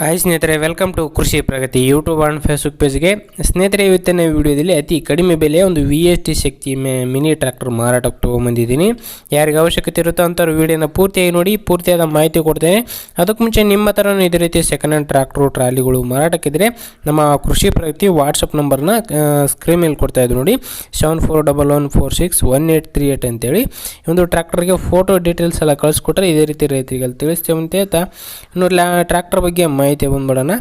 Hi ಸ್ನೇಹಿತರೆ welcome to Krishi Pragati YouTube and Facebook ಪೇಜ್ಗೆ ಸ್ನೇಹಿತರೆ, ಇವತ್ತಿನ ವಿಡಿಯೋದಲ್ಲಿ ಅತಿ ಕಡಿಮೆ ಬೆಲೆಯ ಒಂದು ವಿ ಎಸ್ ಟಿ ಶಕ್ತಿ ಮೆ, ಮಿನಿ ಟ್ರ್ಯಾಕ್ಟರ್ ಮಾರಾಟಕ್ಕೆ ತೊಗೊಂಬಂದಿದ್ದೀನಿ. ಯಾರಿಗೆ ಅವಶ್ಯಕತೆ ಇರುತ್ತೋ ಅಂಥವ್ರು ವಿಡಿಯೋನ ಪೂರ್ತಿಯಾಗಿ ನೋಡಿ, ಪೂರ್ತಿಯಾದ ಮಾಹಿತಿ ಕೊಡ್ತೇನೆ. ಅದಕ್ಕೆ ಮುಂಚೆ ನಿಮ್ಮ ಥರನೂ ಇದೇ ರೀತಿ ಸೆಕೆಂಡ್ ಹ್ಯಾಂಡ್ ಟ್ರ್ಯಾಕ್ಟ್ರು ಟ್ರಾಲಿಗಳು ಮಾರಾಟಕ್ಕಿದ್ರೆ ನಮ್ಮ ಕೃಷಿ ಪ್ರಗತಿ ವಾಟ್ಸಪ್ ನಂಬರ್ನ ಸ್ಕ್ರೀನ್ ಮೇಲೆ ಕೊಡ್ತಾ ಇದ್ದು ನೋಡಿ. Seven four double one four six one eight three eight ಅಂತೇಳಿ. ಒಂದು ಟ್ರ್ಯಾಕ್ಟರ್ಗೆ ಫೋಟೋ ಡೀಟೇಲ್ಸ್ ಎಲ್ಲ ಕಳಿಸ್ಕೊಟ್ರೆ ಇದೇ ರೀತಿ ರೈತರಿಗೆ ತಿಳಿಸ್ತೇವಂತೆ ತಿಳಿಸ್ತೇವೆ ಅಂತ. ಇನ್ನು ಟ್ರ್ಯಾಕ್ಟರ್ ಬಗ್ಗೆ ಮಾಹಿತಿ ಬಂದ್ಬಿಡೋಣ.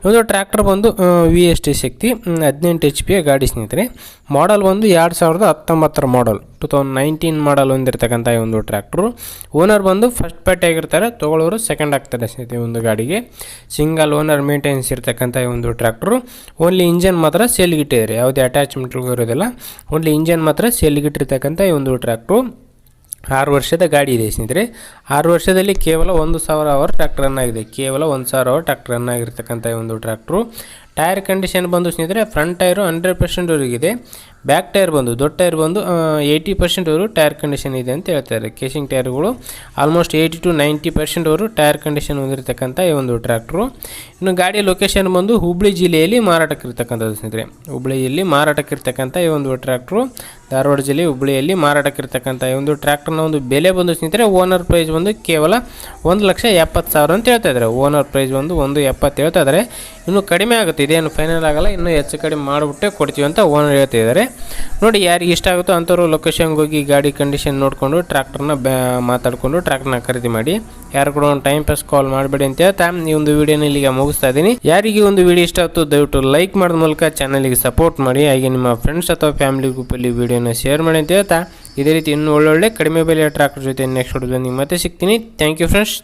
ಈ ಒಂದು ಟ್ರ್ಯಾಕ್ಟರ್ ಬಂದು ವಿ ಎಸ್ ಟಿ ಶಕ್ತಿ ಹದಿನೆಂಟು ಎಚ್ ಪಿ ಗಾಡಿ ಸ್ನೇಹಿತರೆ. ಮಾಡಲ್ ಬಂದು ಎರಡು ಸಾವಿರದ ಹತ್ತೊಂಬತ್ತರ model two thousand nineteen model ಹೊಂದಿರತಕ್ಕಂಥ ಈ ಒಂದು ಟ್ರ್ಯಾಕ್ಟ್ರು ಓನರ್ ಬಂದು ಫಸ್ಟ್ ಪಾರ್ಟಿ ಆಗಿರ್ತಾರೆ, ತೊಗೊಳ್ಳೋರು ಸೆಕೆಂಡ್ ಆಗ್ತಾರೆ ಸ್ನೇಹಿತರೆ ಒಂದು ಗಾಡಿಗೆ. ಸಿಂಗಲ್ ಓನರ್ ಮೇಂಟೆನೆನ್ಸ್ ಇರ್ತಕ್ಕಂಥ ಈ ಒಂದು ಟ್ರ್ಯಾಕ್ಟ್ರು ಓನ್ಲಿ ಇಂಜನ್ ಮಾತ್ರ ಸೇಲ್ಗಿಟ್ಟಿದ್ದಾರೆ ಯಾವುದೇ ಅಟ್ಯಾಚ್ಮೆಂಟ್ಗಳು ಇರೋದಿಲ್ಲ. ಓನ್ಲಿ ಇಂಜನ್ ಮಾತ್ರ ಸೇಲ್ಗಿಟ್ಟಿರ್ತಕ್ಕಂಥ ಈ ಒಂದು ಟ್ರ್ಯಾಕ್ಟ್ರು ಆರು ವರ್ಷದ ಗಾಡಿ ಇದೆ ಸ್ನೇಹಿತರೆ. ಆರು ವರ್ಷದಲ್ಲಿ ಕೇವಲ ಒಂದು ಸಾವಿರ ಅವರ್ ಟ್ರ್ಯಾಕ್ಟರ್ ರನ್ ಆಗಿದೆ. ಕೇವಲ ಒಂದು ಸಾವಿರ ಅವರ್ ಟ್ರ್ಯಾಕ್ಟರ್ ಈ ಒಂದು ಟ್ರ್ಯಾಕ್ಟ್ರು ಟೈರ್ ಕಂಡೀಷನ್ ಬಂದು ಸ್ನೇಹಿತರೆ ಫ್ರಂಟ್ ಟೈರು ಹಂಡ್ರೆಡ್ ಪರ್ಸೆಂಟ್ವರೆಗಿದೆ ಬ್ಯಾಕ್ ಟೈರ್ ಬಂದು, ದೊಡ್ಡ ಟೈರ್ ಬಂದು ಏಯ್ಟಿ ಪರ್ಸೆಂಟ್ವರೆಗೂ ಟೈರ್ ಕಂಡೀಷನ್ ಇದೆ ಅಂತ ಹೇಳ್ತಾರೆ ಕೇಸಿಂಗ್ ಟೈರ್ಗಳು ಆಲ್ಮೋಸ್ಟ್ ಏಯ್ಟಿ ಟು ನೈಂಟಿ ಪರ್ಸೆಂಟ್ವರೆಗೂ ಟೈರ್ ಕಂಡೀಷನ್ ಹೊಂದಿರತಕ್ಕಂಥ ಈ ಒಂದು ಟ್ರ್ಯಾಕ್ಟ್ರು ಇನ್ನು ಗಾಡಿಯ ಲೊಕೇಶನ್ ಬಂದು ಹುಬ್ಳಿ ಜಿಲ್ಲೆಯಲ್ಲಿ ಮಾರಾಟಕ್ಕಿರ್ತಕ್ಕಂಥದ್ದು ಸ್ನೇಹಿತರೆ. ಹುಬ್ಳಿಯಲ್ಲಿ ಮಾರಾಟಕ್ಕಿರ್ತಕ್ಕಂಥ ಈ ಒಂದು ಟ್ರ್ಯಾಕ್ಟ್ರು ಧಾರವಾಡ ಜಿಲ್ಲೆ ಹುಬ್ಳಿಯಲ್ಲಿ ಮಾರಾಟಕ್ಕಿರ್ತಕ್ಕಂಥ ಈ ಒಂದು ಟ್ರ್ಯಾಕ್ಟರ್ನ ಒಂದು ಬೆಲೆ ಬಂದು ಸ್ನೇಹಿತರೆ ಓನರ್ ಪ್ರೈಸ್ ಬಂದು ಕೇವಲ ಒಂದು ಲಕ್ಷ ಎಪ್ಪತ್ತು ಸಾವಿರ ಅಂತ ಹೇಳ್ತಾ ಇದ್ದಾರೆ. ಓನರ್ ಪ್ರೈಸ್ ಬಂದು ಒಂದು ಎಪ್ಪತ್ತು ಹೇಳ್ತಾ ಇದ್ದಾರೆ. ಇನ್ನು ಕಡಿಮೆ ಆಗುತ್ತೆ, ಇದೇನು ಫೈನಲ್ ಆಗಲ್ಲ, ಇನ್ನೂ ಹೆಚ್ಚು ಕಡಿಮೆ ಮಾಡಿಬಿಟ್ಟೆ ಕೊಡ್ತೀವಿ ಅಂತ ಓನರ್ ಹೇಳ್ತಾ ಇದ್ದಾರೆ. ನೋಡಿ ಯಾರಿಗೆ ಇಷ್ಟ ಆಗುತ್ತೋ ಅಂಥವ್ರು ಲೊಕೇಶನ್ಗೆ ಹೋಗಿ ಗಾಡಿ ಕಂಡೀಷನ್ ನೋಡಿಕೊಂಡು ಟ್ರ್ಯಾಕ್ಟರ್ನ ಮಾತಾಡಿಕೊಂಡು ಟ್ರ್ಯಾಕ್ಟರ್ನ ಖರೀದಿ ಮಾಡಿ. ಯಾರು ಕೂಡ ಒಂದು ಟೈಮ್ ಪಾಸ್ ಕಾಲ್ ಮಾಡಬೇಡಿ ಅಂತ ಹೇಳ್ತಾ ಈ ಒಂದು ವಿಡಿಯೋನ ಇಲ್ಲಿಗೆ ಮುಗಿಸ್ತಾ ಇದ್ದೀನಿ. ಯಾರಿಗೆ ಒಂದು ವಿಡಿಯೋ ಇಷ್ಟ ಆಯ್ತು ದಯವಿಟ್ಟು ಲೈಕ್ ಮಾಡೋದ ಮೂಲಕ ಚಾನಲಿಗೆ ಸಪೋರ್ಟ್ ಮಾಡಿ. ಹಾಗೆ ನಿಮ್ಮ ಫ್ರೆಂಡ್ಸ್ ಅಥವಾ ಫ್ಯಾಮಿಲಿ ಗ್ರೂಪಲ್ಲಿ ವಿಡಿಯೋನ ಶೇರ್ ಮಾಡಿ ಅಂತ ಹೇಳ್ತಾ ಇದೇ ರೀತಿ ಇನ್ನೂ ಒಳ್ಳೊಳ್ಳೆ ಕಡಿಮೆ ಬೆಲೆಯ ಟ್ರ್ಯಾಕ್ಟರ್ ಜೊತೆ ನೆಕ್ಸ್ಟ್ ವಿಡಿಯೋದಲ್ಲಿ ಮತ್ತೆ ಸಿಗ್ತೀನಿ. Thank you friends